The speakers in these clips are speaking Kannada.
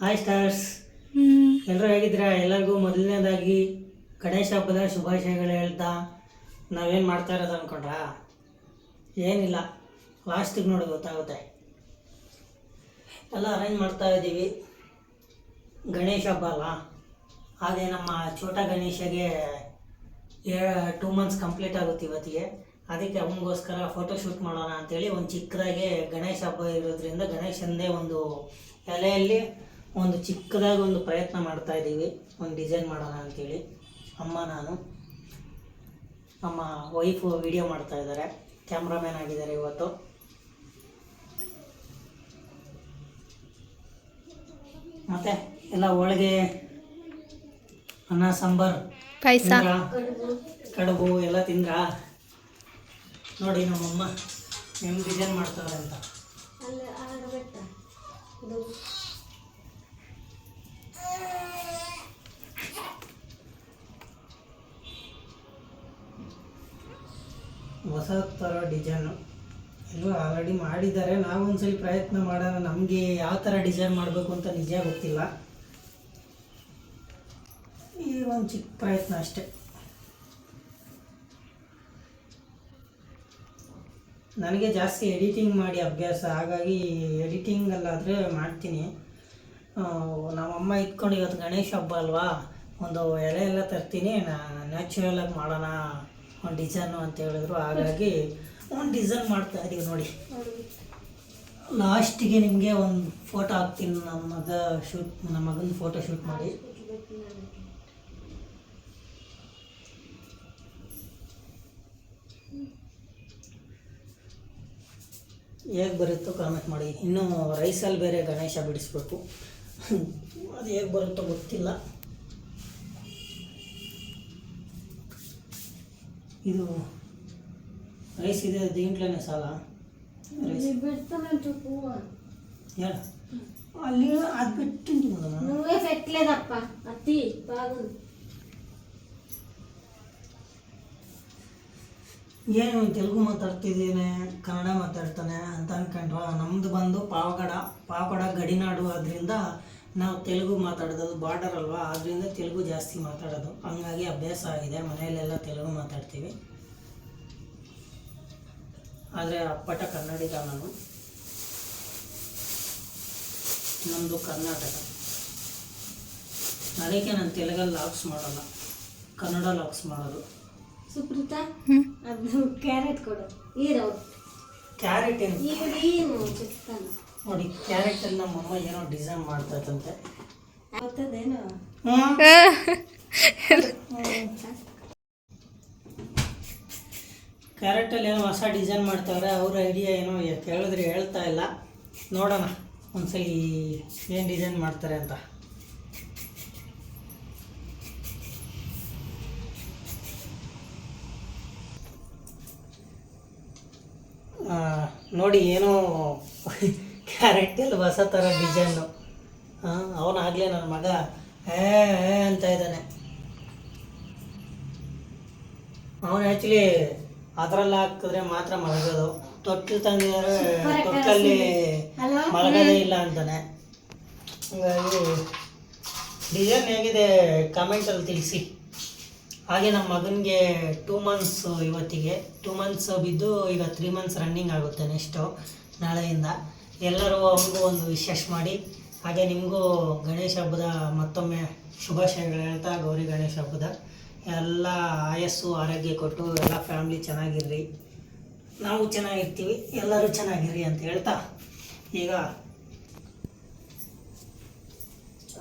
ಹಾಯ್ ಸ್ಟಾರ್ಸ್ ಎಲ್ಲರೂ ಹೇಗಿದ್ದೀರಾ? ಎಲ್ಲರಿಗೂ ಮೊದಲನೇದಾಗಿ ಗಣೇಶ ಹಬ್ಬದ ಶುಭಾಶಯಗಳು ಹೇಳ್ತಾ ನಾವೇನು ಮಾಡ್ತಾ ಇರೋದು ಅಂದ್ಕೊಂಡ್ರಾ ಏನಿಲ್ಲ. ಲಾಸ್ಟಿಗೆ ನೋಡಿ ಗೊತ್ತಾಗುತ್ತೆ. ಎಲ್ಲ ಅರೇಂಜ್ ಮಾಡ್ತಾ ಇದ್ದೀವಿ. ಗಣೇಶ ಹಬ್ಬ ಅಲ್ಲ ಹಾಗೆ ನಮ್ಮ ಛೋಟ ಗಣೇಶಗೆ ಟೂ ಮಂತ್ಸ್ ಕಂಪ್ಲೀಟ್ ಆಗುತ್ತೆ ಇವತ್ತಿಗೆ. ಅದಕ್ಕೆ ಅವನಿಗೋಸ್ಕರ ಫೋಟೋ ಶೂಟ್ ಮಾಡೋಣ ಅಂತೇಳಿ ಒಂದು ಚಿಕ್ಕದಾಗೆ ಗಣೇಶ ಹಬ್ಬ ಇರೋದ್ರಿಂದ ಗಣೇಶಂದೇ ಒಂದು ಎಲೆಯಲ್ಲಿ ಒಂದು ಚಿಕ್ಕದಾಗಿ ಒಂದು ಪ್ರಯತ್ನ ಮಾಡ್ತಾ ಇದ್ದೀವಿ. ಒಂದು ಡಿಸೈನ್ ಮಾಡೋಣ ಅಂತೇಳಿ. ಅಮ್ಮ ನಾನು. ನಮ್ಮ ವೈಫು ವಿಡಿಯೋ ಮಾಡ್ತಾ ಇದ್ದಾರೆ. ಕ್ಯಾಮ್ರಾಮ್ಯಾನ್ ಆಗಿದ್ದಾರೆ ಇವತ್ತು. ಮತ್ತೆ ಎಲ್ಲ ಹೋಳಿಗೆ ಅನ್ನ ಸಾಂಬಾರ್? ಕಡುಬು ಎಲ್ಲ ತಿಂದ್ರಾ? ನೋಡಿ ನಮ್ಮಮ್ಮ ನಿಮ್ಮ ಡಿಸೈನ್ ಮಾಡ್ತಾರೆ ಅಂತ. ಹೊಸ ಥರ ಡಿಸೈನು ಎಲ್ಲೂ ಆಲ್ರೆಡಿ ಮಾಡಿದ್ದಾರೆ. ನಾವೊಂದ್ಸಲಿ ಪ್ರಯತ್ನ ಮಾಡೋಣ. ನಮಗೆ ಯಾವ ಥರ ಡಿಸೈನ್ ಮಾಡಬೇಕು ಅಂತ ನಿಜ ಗೊತ್ತಿಲ್ಲ. ಈ ಒಂದು ಚಿಕ್ಕ ಪ್ರಯತ್ನ ಅಷ್ಟೆ. ನನಗೆ ಜಾಸ್ತಿ ಎಡಿಟಿಂಗ್ ಮಾಡಿ ಅಭ್ಯಾಸ, ಹಾಗಾಗಿ ಎಡಿಟಿಂಗಲ್ಲಾದರೆ ಮಾಡ್ತೀನಿ. ನಮ್ಮಮ್ಮ ಇಟ್ಕೊಂಡು ಇವತ್ತು ಗಣೇಶ ಹಬ್ಬ ಅಲ್ವಾ? ಒಂದು ಎಲೆ ಎಲ್ಲ ತರ್ತೀನಿ, ನಾ ನ್ಯಾಚುರಲಾಗಿ ಮಾಡೋಣ, ಒಂದು ಡಿಸೈನು ಅಂತ ಹೇಳಿದ್ರು. ಹಾಗಾಗಿ ಒಂದು ಡಿಸೈನ್ ಮಾಡ್ತಾ ಇದೀವಿ ನೋಡಿ. ಲಾಸ್ಟಿಗೆ ನಿಮಗೆ ಒಂದು ಫೋಟೋ ಹಾಕ್ತೀನಿ, ನಮ್ಮ ಮಗ ಶೂಟ್ ನಮ್ಮ ಮಗನ ಫೋಟೋ ಶೂಟ್ ಮಾಡಿ. ಹೇಗೆ ಬರುತ್ತೋ ಕಾಮೆಂಟ್ ಮಾಡಿ. ಇನ್ನೂ ರೈಸಲ್ಲಿ ಬೇರೆ ಗಣೇಶ ಬಿಡಿಸ್ಬೇಕು. ಅದು ಹೇಗೆ ಬರುತ್ತೋ ಗೊತ್ತಿಲ್ಲ. ಇದು ರೈಸ್ ಇದೆ ದೀಂಟ್ಲೇ ಸಾಲ. ಅಲ್ಲಿ ಅದು ಬಿಟ್ಟು ತಿಂತೀನಿ ಅತ್ತಿ ಬಾಗು. ಏನು ತೆಲುಗು ಮಾತಾಡ್ತಿದ್ದೀನಿ, ಕನ್ನಡ ಮಾತಾಡ್ತಾನೆ ಅಂತ ಅನ್ಕೊಂಡ್ರ ನಮ್ದು ಬಂದು ಪಾವಗಡ ಪಾವಗಡ ಗಡಿನಾಡು ಆದ್ರಿಂದ ನಾವು ತೆಲುಗು ಮಾತಾಡೋದು ಬಾರ್ಡರ್ ಅಲ್ವಾ, ಆದ್ರಿಂದ ತೆಲುಗು ಜಾಸ್ತಿ ಮಾತಾಡೋದು. ಹಂಗಾಗಿ ಅಭ್ಯಾಸ ಆಗಿದೆ, ಮನೆಯಲ್ಲೆಲ್ಲ ತೆಲುಗು ಮಾತಾಡ್ತೀವಿ. ಆದರೆ ಅಪ್ಪಟ ಕನ್ನಡಿಗ ನಾನು. ನಮ್ಮದು ಕರ್ನಾಟಕ. ಅದಕ್ಕೆ ನಾನು ತೆಲುಗಲ್ಲಿ ಲಾಕ್ಸ್ ಮಾಡೋಲ್ಲ, ಕನ್ನಡ ಲಾಕ್ಸ್ ಮಾಡೋದು. ಸುಪ್ರೀತಾ ಅದು ಕ್ಯಾರೆಟ್ ಕೊಡು. ಈರವು ಕ್ಯಾರೆಟ್ ಏನು? ಏನು ನೋಡಿ ಕ್ಯಾರೆಟ್ ಅಲ್ಲಿ ನಮ್ಮ ಅಮ್ಮ ಏನೋ ಡಿಸೈನ್ ಮಾಡ್ತದಂತೆ ಗೊತ್ತದೇನು ಕ್ಯಾರೆಟಲ್ಲಿ ಏನೋ ಹೊಸ ಡಿಸೈನ್ ಮಾಡ್ತಾವ್ರೆ ಅವ್ರ ಐಡಿಯಾ ಏನೋ ಕೇಳಿದ್ರೆ ಹೇಳ್ತಾ ಇಲ್ಲ. ನೋಡೋಣ ಒಂದ್ಸಲಿ ಏನು ಡಿಸೈನ್ ಮಾಡ್ತಾರೆ ಅಂತ. ನೋಡಿ ಏನೋ ಕ್ಯಾರೆಟಲ್ಲಿ ಹೊಸ ಥರ ಡಿಸೈನು ಅವನಾಗಲೇ ನನ್ನ ಮಗ. ಏ ಅಂತ ಇದ್ದಾನೆ. ಅವನು ಆ್ಯಕ್ಚುಲಿ ಅದರಲ್ಲಿ ಹಾಕಿದ್ರೆ ಮಾತ್ರ ಮಲಗೋದು. ತೊಟ್ಟಿಲ್ ತಂದಿದ್ದಾರೆ ತೊಟ್ಟಲ್ಲಿ ಮಲಗೋದೇ ಇಲ್ಲ ಅಂತಾನೆ. ಹಂಗಾಗಿ ಡಿಸೈನ್ ಹೇಗಿದೆ ಕಮೆಂಟಲ್ಲಿ ತಿಳಿಸಿ. ಹಾಗೆ ನಮ್ಮ ಮಗನಿಗೆ ಟೂ ಮಂತ್ಸ್ ಇವತ್ತಿಗೆ ಟೂ ಮಂತ್ಸ್ ಬಿದ್ದು ಈಗ ತ್ರೀ ಮಂತ್ಸ್ ರನ್ನಿಂಗ್ ಆಗುತ್ತೆ ನೆಕ್ಸ್ಟು ನಾಳೆಯಿಂದ. ಎಲ್ಲರೂ ಅವನಿಗೂ ಒಂದು ವಿಶೇಷ ಮಾಡಿ. ಹಾಗೆ ನಿಮಗೂ ಗಣೇಶ ಹಬ್ಬದ ಮತ್ತೊಮ್ಮೆ ಶುಭಾಶಯಗಳು ಹೇಳ್ತಾ ಗೌರಿ ಗಣೇಶ ಹಬ್ಬದ. ಎಲ್ಲ ಆಯಸ್ಸು, ಆರೋಗ್ಯ ಕೊಟ್ಟು ಎಲ್ಲ ಫ್ಯಾಮ್ಲಿ ಚೆನ್ನಾಗಿರ್ರಿ. ನಾವು ಚೆನ್ನಾಗಿರ್ತೀವಿ, ಎಲ್ಲರೂ ಚೆನ್ನಾಗಿರ್ರಿ ಅಂತ ಹೇಳ್ತಾ ಈಗ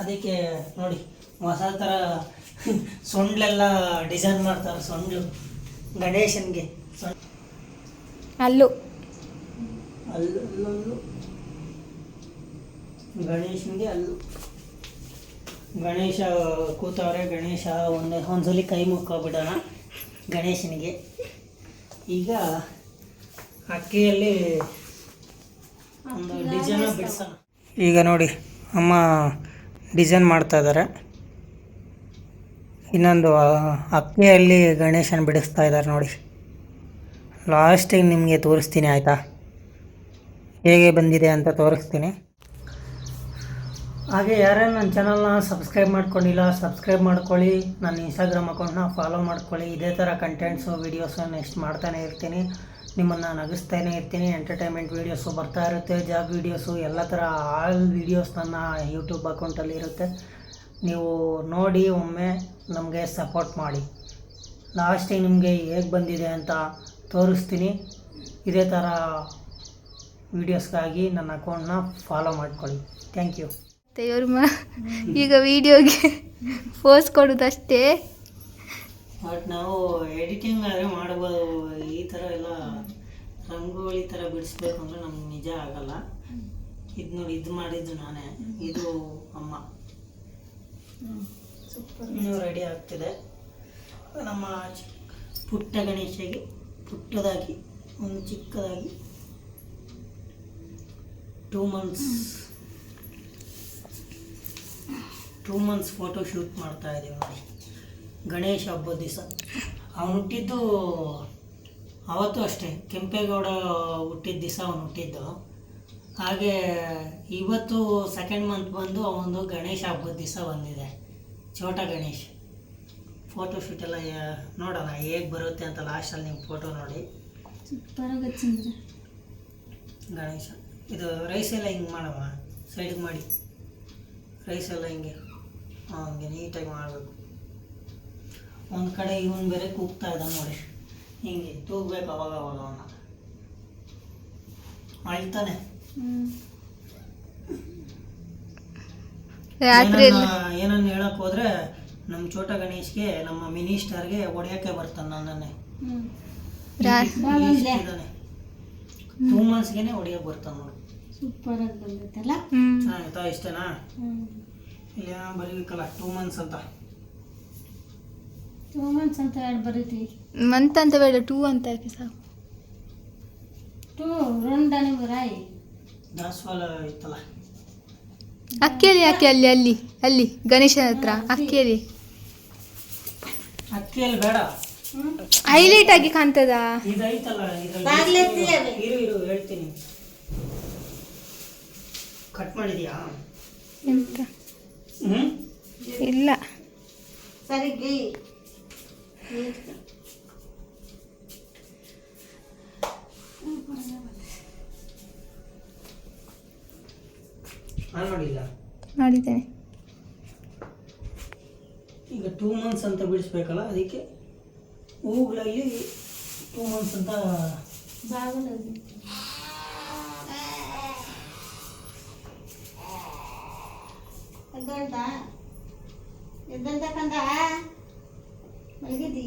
ಅದಕ್ಕೆ ನೋಡಿ ಹೊಸ ಥರ ಸೊಂಡ್ಲೆಲ್ಲ ಡಿಸೈನ್ ಮಾಡ್ತಾರೆ ಸೊಂಡ್ಲು. ಗಣೇಶನ್ಗೆ. ಅಲ್ಲು. ಅಲ್ಲು ಅಲ್ಲೊಂದು ಗಣೇಶನ್ಗೆ ಅಲ್ಲು. ಗಣೇಶ ಕೂತವ್ರೆ ಗಣೇಶ ಒಂದು ಒಂದ್ಸಲಿ ಕೈ ಮುಕ್ಕೊಬಿಡೋಣ ಗಣೇಶನಿಗೆ. ಈಗ ಅಕ್ಕಿಯಲ್ಲಿ ಒಂದು ಡಿಸೈನ್ ಬಿಡಿಸೋಣ. ಈಗ ನೋಡಿ ಅಮ್ಮ ಡಿಸೈನ್ ಮಾಡ್ತಾ ಇದ್ದಾರೆ ಇನ್ನೊಂದು ಅಕ್ಕಿಯಲ್ಲಿ ಗಣೇಶನ ಬಿಡಿಸ್ತಾ ಇದ್ದಾರೆ ನೋಡಿ. ಲಾಸ್ಟಿಗೆ ನಿಮಗೆ ತೋರಿಸ್ತೀನಿ ಆಯಿತಾ? ಹೇಗೆ ಬಂದಿದೆ ಅಂತ ತೋರಿಸ್ತೀನಿ. ಹಾಗೆ ಯಾರ್ಯಾರು ನನ್ನ ಚಾನಲ್ನ ಸಬ್ಸ್ಕ್ರೈಬ್ ಮಾಡ್ಕೊಂಡಿಲ್ಲ ಸಬ್ಸ್ಕ್ರೈಬ್ ಮಾಡ್ಕೊಳ್ಳಿ. ನನ್ನ ಇನ್ಸ್ಟಾಗ್ರಾಮ್ ಅಕೌಂಟ್ನ ಫಾಲೋ ಮಾಡ್ಕೊಳ್ಳಿ. ಇದೇ ಥರ ಕಂಟೆಂಟ್ಸು ವೀಡಿಯೋಸು ನೆಕ್ಸ್ಟ್ ಮಾಡ್ತಾನೆ ಇರ್ತೀನಿ. ನಿಮ್ಮನ್ನು ನಗಿಸ್ತಾನೆ ಇರ್ತೀನಿ. ಎಂಟರ್ಟೈನ್ಮೆಂಟ್ ವೀಡಿಯೋಸು ಬರ್ತಾ ಇರುತ್ತೆ ಜಾಬ್ ವೀಡಿಯೋಸು ಎಲ್ಲ ಥರ ಆಲ್ ವೀಡಿಯೋಸ್ ನನ್ನ ಯೂಟ್ಯೂಬ್ ಅಕೌಂಟಲ್ಲಿ ಇರುತ್ತೆ. ನೀವು ನೋಡಿ ಒಮ್ಮೆ ನಮಗೆ ಸಪೋರ್ಟ್ ಮಾಡಿ. ಲಾಸ್ಟಿಗೆ ನಿಮಗೆ ಹೇಗೆ ಬಂದಿದೆ ಅಂತ ತೋರಿಸ್ತೀನಿ. ಇದೇ ಥರ ವೀಡಿಯೋಸ್ಗಾಗಿ ನನ್ನ ಅಕೌಂಟ್ನ ಫಾಲೋ ಮಾಡ್ಕೊಳ್ಳಿ. ಥ್ಯಾಂಕ್ ಯು ಇವ್ರ ಈಗ ವಿಡಿಯೋಗೆ ಫೋಸ್ ಕೊಡೋದಷ್ಟೇ. ಬಟ್ ನಾವು ಎಡಿಟಿಂಗ್ ಆದರೆ ಮಾಡ್ಬೋದು. ಈ ಥರ ಎಲ್ಲ ರಂಗೋಲಿ ಥರ ಬಿಡಿಸ್ಬೇಕು ಅಂದರೆ ನಮ್ಗೆ ನಿಜ ಆಗಲ್ಲ. ಇದು ನೋಡಿ ಇದು ಮಾಡಿದ್ದು ನಾನೇ. ಇದು ಅಮ್ಮ. ಇನ್ನೂ ರೆಡಿ ಆಗ್ತಿದೆ. ನಮ್ಮ ಪುಟ್ಟ ಗಣೇಶಗೆ, ಪುಟ್ಟದಾಗಿ, ಒಂದು ಚಿಕ್ಕದಾಗಿ two months two months photo shoot ಮಾಡ್ತಾ ಇದ್ದೀವಿ ನೋಡಿ. ಗಣೇಶ ಹಬ್ಬದ ದಿವಸ. ಅವನು ಹುಟ್ಟಿದ್ದು, ಅವತ್ತು ಅಷ್ಟೇ. ಕೆಂಪೇಗೌಡ ಹುಟ್ಟಿದ ದಿವಸ ಅವನು ಹುಟ್ಟಿದ್ದು. ಹಾಗೆ ಇವತ್ತು ಸೆಕೆಂಡ್ ಮಂತ್ ಬಂದು ಅವನದು ಗಣೇಶ ಹಬ್ಬದ ದಿವಸ ಬಂದಿದೆ. ಛೋಟ ಗಣೇಶ್. ಫೋಟೋ ಶೂಟ್ ಎಲ್ಲ ನೋಡೋಣ ಹೇಗೆ ಬರುತ್ತೆ ಅಂತ ಲಾಸ್ಟಲ್ಲಿ ನಿಮ್ಮ ಫೋಟೋ ನೋಡಿ. ಗಣೇಶ ಇದು ರೈಸ್ ಎಲ್ಲ ಹಿಂಗೆ ಮಾಡಮ್ಮ ಸೈಡಿಗೆ ಮಾಡಿ. ರೈಸ್ ಎಲ್ಲ ಹಿಂಗೆ ಹಂಗೆ ನೀಟಾಗಿ ಮಾಡಬೇಕು. ಒಂದು ಕಡೆ ಇವನು ಬೇರೆ ಕೂಗ್ತಾ ಇದ್ದ ನೋಡಿ. ಹಿಂಗೆ ತೂಗ್ಬೇಕು ಅವಾಗ ಅವಾಗ ಅವನ್ನ ಅಳ್ತಾನೆ. ರಾತ್ರಿ ಏನನ್ನ ಹೇಳಕ್ ಹೋದ್ರೆ ನಮ್ಮ ಛೋಟ ಗಣೇಶ್ಗೆ ನಮ್ಮ ಮಿನಿಸ್ಟರ್ಗೆ ಹೊಡೆಯೋಕ್ಕೆ ಬರ್ತಾನೆ ನನ್ನನ್ನೇ. ಟೂ ಮಂತ್ಸ್ಗೆನೆ ಹೊಡಿಯೋಕೆ ಬರ್ತಾನೆ ನೋಡು. ಸೂಪರ್ ಆಗಿ ಬಂದೈತಲ್ಲ? ಆಯ್ತಾ ಇಷ್ಟೇನಾ? ಇಲ್ಲ ಬರೀಬೇಕಲ್ಲ ಟೂ ಮಂತ್ಸ್ ಅಂತ. ಟೂ ಮಂತ್ಸ್ ಅಂತ ಎರಡು ಬರೀತಿ? ಮಂತ್ ಅಂತ ಬೇಡ ಟೂ ಅಂತ ಯಾಕೆ ಸಾಕು? ಟೂ ರೊಂಡನೆ ಬರಾಯಿ ದಾಸವಾಳ ಇತ್ತಲ್ಲ. ಅಕ್ಕಿಯಲ್ಲಿ ಯಾಕೆ ಅಲ್ಲಿ ಅಲ್ಲಿ ಅಲ್ಲಿ ಗಣೇಶನ ಹತ್ರ ಅಕ್ಕಿಯಲ್ಲಿ ಅಕ್ಕಿಯಲ್ಲಿ ಬೇಡ. ಹೈಲೈಟ್ ಆಗಿ ಕಾಣ್ತದ? ಇದೈತಲ್ಲ ಇದ್ರಲ್ಲಿ. ಇರು ಇರು ಹೇಳ್ತೀನಿ. ಕಟ್ ಮಾಡಿದ್ಯಾ? ಎಂತ? ಹ್ಞೂ ಇಲ್ಲ. ಸರಿ ಗೈ. ಮಾಡಿದ್ದೇನೆ ಈಗ ಟೂ ಮಂತ್ಸ್ ಅಂತ ಬಿಡಿಸ್ಬೇಕಲ್ಲ ಅದಕ್ಕೆ ಹೂಗಳಲ್ಲಿ ಟೂ ಮಂತ್ಸ್ ಅಂತ ಕಂದ ಮಲಗಿದ್ದಿ?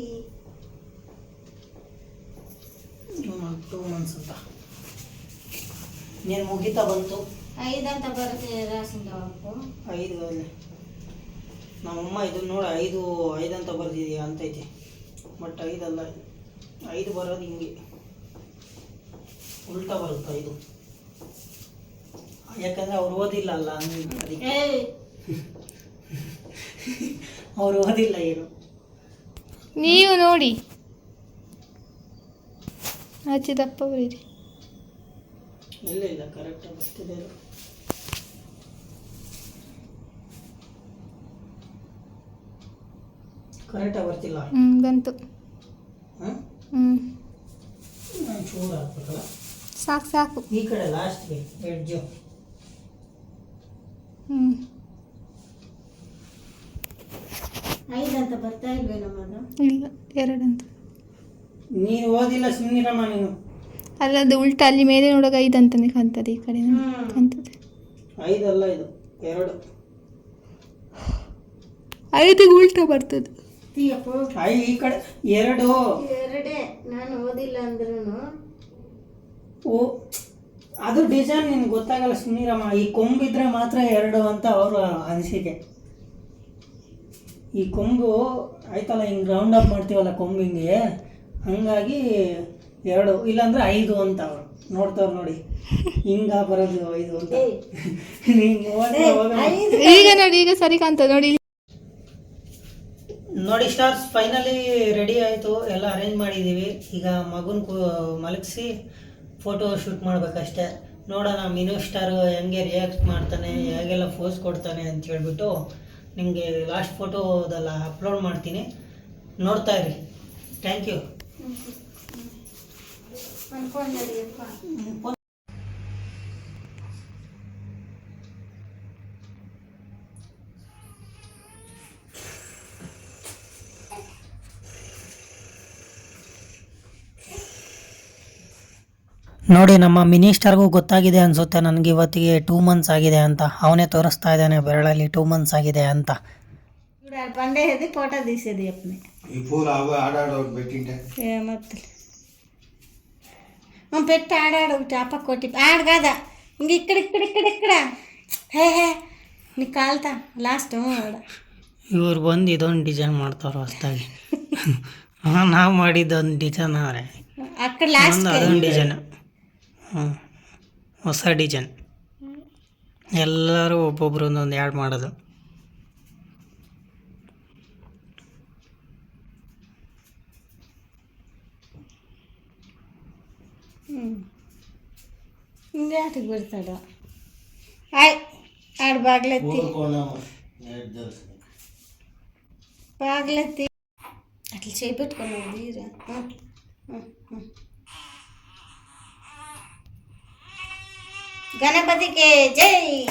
ಟೂ ಮಂತ್ ಟೂ ಮಂತ್ಸ್ ಅಂತ. ನೀನು ಮುಗಿತಾ ಬಂತು. ಐದಂತ ಬರುತ್ತೆ ರಾಸಿಂದ ಅವತ್ತು ಐದು ಅಲ್ಲಿ ನಮ್ಮಮ್ಮ ಇದನ್ನ ನೋಡಿ ಐದು ಐದು ಅಂತ ಬರ್ದಿದೆಯಾ ಅಂತೈತೆ. ಬಟ್ ಐದಲ್ಲ ಐದು ಬರೋದು ಹಿಂಗೆ. ಉಲ್ಟಾ ಬರುತ್ತೆ ಐದು. ಯಾಕಂದ್ರೆ ಅವ್ರು ಓದಿಲ್ಲ ಅಲ್ಲ ಅದಕ್ಕೆ. ಅವ್ರು ಓದಿಲ್ಲ ಏನು. ನೀವು ನೋಡಿ. ಆಚೆ ದಪ್ಪ ಬರೀರಿ. ಇಲ್ಲ ಇಲ್ಲ ಕರೆಕ್ಟಾಗಿ ಬರ್ತಿದೆ ಕರೆಕ್ಟಾಗಿ ಬರ್ತಿಲ್ಲ. ಹ್ಞೂ ಬಂತು. ಹಾಂ? ಹ್ಮ್. ಚೂರು ಹಾಕ್ಬೇಕಲ್ಲ? ಸಾಕು ಸಾಕು. ಈ ಕಡೆ ಲಾಸ್ಟ್ಗೆ ಎಡ್ಜು ಹ್ಮ್. ಐದಂತ ಬರ್ತಾ ಇಲ್ವೇ ನಮ್ಮದು ಇಲ್ಲ ಎರಡಂತ ನೀನು ಓದಿಲ್ಲ ಸುಮ್ಮನಿರಮ್ಮ ನೀನು. ಅಲ್ಲ ಅದು ಉಲ್ಟಾ ಅಲ್ಲಿ ಮೇಲೆ ನೋಡೋಕೆ ಐದು ಅಂತಾನೆ ಕಾಣ್ತದೆ ಈ ಕಡೆ. ಕಾಣ್ತದೆ. ಐದಲ್ಲ ಇದು ಎರಡು. ಐದಿಗೆ ಉಲ್ಟಾ ಬರ್ತದೆ. ತೀಯಪ್ಪ ಈ ಕಡೆ ಎರಡು. ಎರಡೇ. ನಾನು ಓದಿಲ್ಲ ಅಂದ್ರೂ ಓ ಅದು ಡಿಸೈನ್ ನಿನ್ಗೆ ಗೊತ್ತಾಗಲ್ಲ ಸುಮ್ಮನಿರಮ್ಮ ಈ ಕೊಂಬಿದ್ರೆ ಮಾತ್ರ ಎರಡು ಅಂತ ಅವರು ಅನಿಸಿಕೆ. ಈ ಕೊಂಬು ಆಯ್ತಲ್ಲ ಹಿಂಗೆ ರೌಂಡ್ ಅಪ್ ಮಾಡ್ತೀವಲ್ಲ ಕೊಂಬಿಂಗೆ? ಹಂಗಾಗಿ ಎರಡು ಇಲ್ಲಾಂದ್ರೆ ಐದು ಅಂತ ಅವ್ರು. ನೋಡ್ತಾವ್ರು ನೋಡಿ. ಹಿಂಗ ಬರೋದು ಐದು ಅಂತ. ಈಗ ನೋಡಿ ಈಗ ಸರಿ ಕಾಣ್ತದೆ ನೋಡಿ. ಇಲ್ಲಿ. ನೋಡಿ ಸ್ಟಾರ್ಸ್ ಫೈನಲಿ ರೆಡಿ ಆಯಿತು. ಎಲ್ಲ ಅರೇಂಜ್ ಮಾಡಿದ್ದೀವಿ ಈಗ ಮಗುನ ಕೂ ಮಲಗಿಸಿ ಫೋಟೋ ಶೂಟ್ ಮಾಡಬೇಕಷ್ಟೆ. ನೋಡೋಣ ಮಿನು ಸ್ಟಾರು ಹೆಂಗೆ ರಿಯಾಕ್ಟ್ ಮಾಡ್ತಾನೆ ಹೇಗೆಲ್ಲ ಫೋಸ್ ಕೊಡ್ತಾನೆ ಅಂತ ಹೇಳ್ಬಿಟ್ಟು ನಿಮಗೆ ಲಾಸ್ಟ್ ಫೋಟೋದೆಲ್ಲ ಅಪ್ಲೋಡ್ ಮಾಡ್ತೀನಿ. ನೋಡ್ತಾ ಇರಿ. ಥ್ಯಾಂಕ್ ಯು ನೋಡಿ ನಮ್ಮ ಮಿನಿಸ್ಟರ್ಗೂ ಗೊತ್ತಾಗಿದೆ ಅನಿಸುತ್ತೆ. ನನಗೆ ಇವತ್ತಿಗೆ ಟೂ ಮಂತ್ಸ್ ಆಗಿದೆ ಅಂತ. ಅವನೇ ತೋರಿಸ್ತಾ ಇದ್ದಾನೆ ಬೆರಳಲ್ಲಿ ಟೂ ಮಂತ್ಸ್ ಆಗಿದೆ ಅಂತ. ಬಂಡೆ ಹೆದಿ ಫೋಟೋ ಅಪ್ಪನೆ ಈ ಮತ್ತೆ. ಪೆಟ್ಟ ಆಡಾಡು ಚಾಪ ಕೊಟ್ಟಿ. ಆಡ್ಗಾದ ಹಿಂಗೆ ಇಕ್ಕಡ ಇಕ್ಕಡ ಇಕ್ಕಡ ಇಕ್ಕಡ. ಹೇ ಹೇ. ನೀ ಕಾಲ್ತ? ಲಾಸ್ಟ್ ಇವ್ರು ಬಂದು ಇದೊಂದು ಡಿಸೈನ್ ಮಾಡ್ತಾರ ಹೊಸ್ದಾಗಿ ನಾವು ಮಾಡಿದ್ದೊಂದು ಡಿಸೈನ್ ಅವ್ರೆ. ಅಕ್ಕ ಲಾಸ್ಟ್ ಅದೊಂದು ಡಿಸೈನ್ ಹೊಸ ಡಿಜನ್. ಎಲ್ಲರೂ ಒಬ್ಬೊಬ್ರು ಒಂದೊಂದು ಆ್ಯಡ್ ಮಾಡೋದು. ಹಿಂಗೆ ಆಯ್ ಬಾಗ್ಲತ್ತಿ. ಬಾಗ್ಲತ್ತಿ. ಚೇಪಿಟ್ಕೊಂಡು ಹ್ಞೂ ಹ್ಞೂ ಹ್ಞೂ गणपति के जय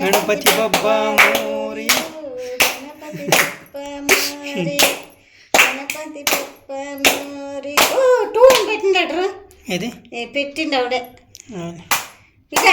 गणपति बब्बा मोरी गणपति बप्पा मोरी गणपति बप्पा मोरी ఓ టూ పెట్టిండట్రు ఏది పెట్టిండు ఆవిడ ఇక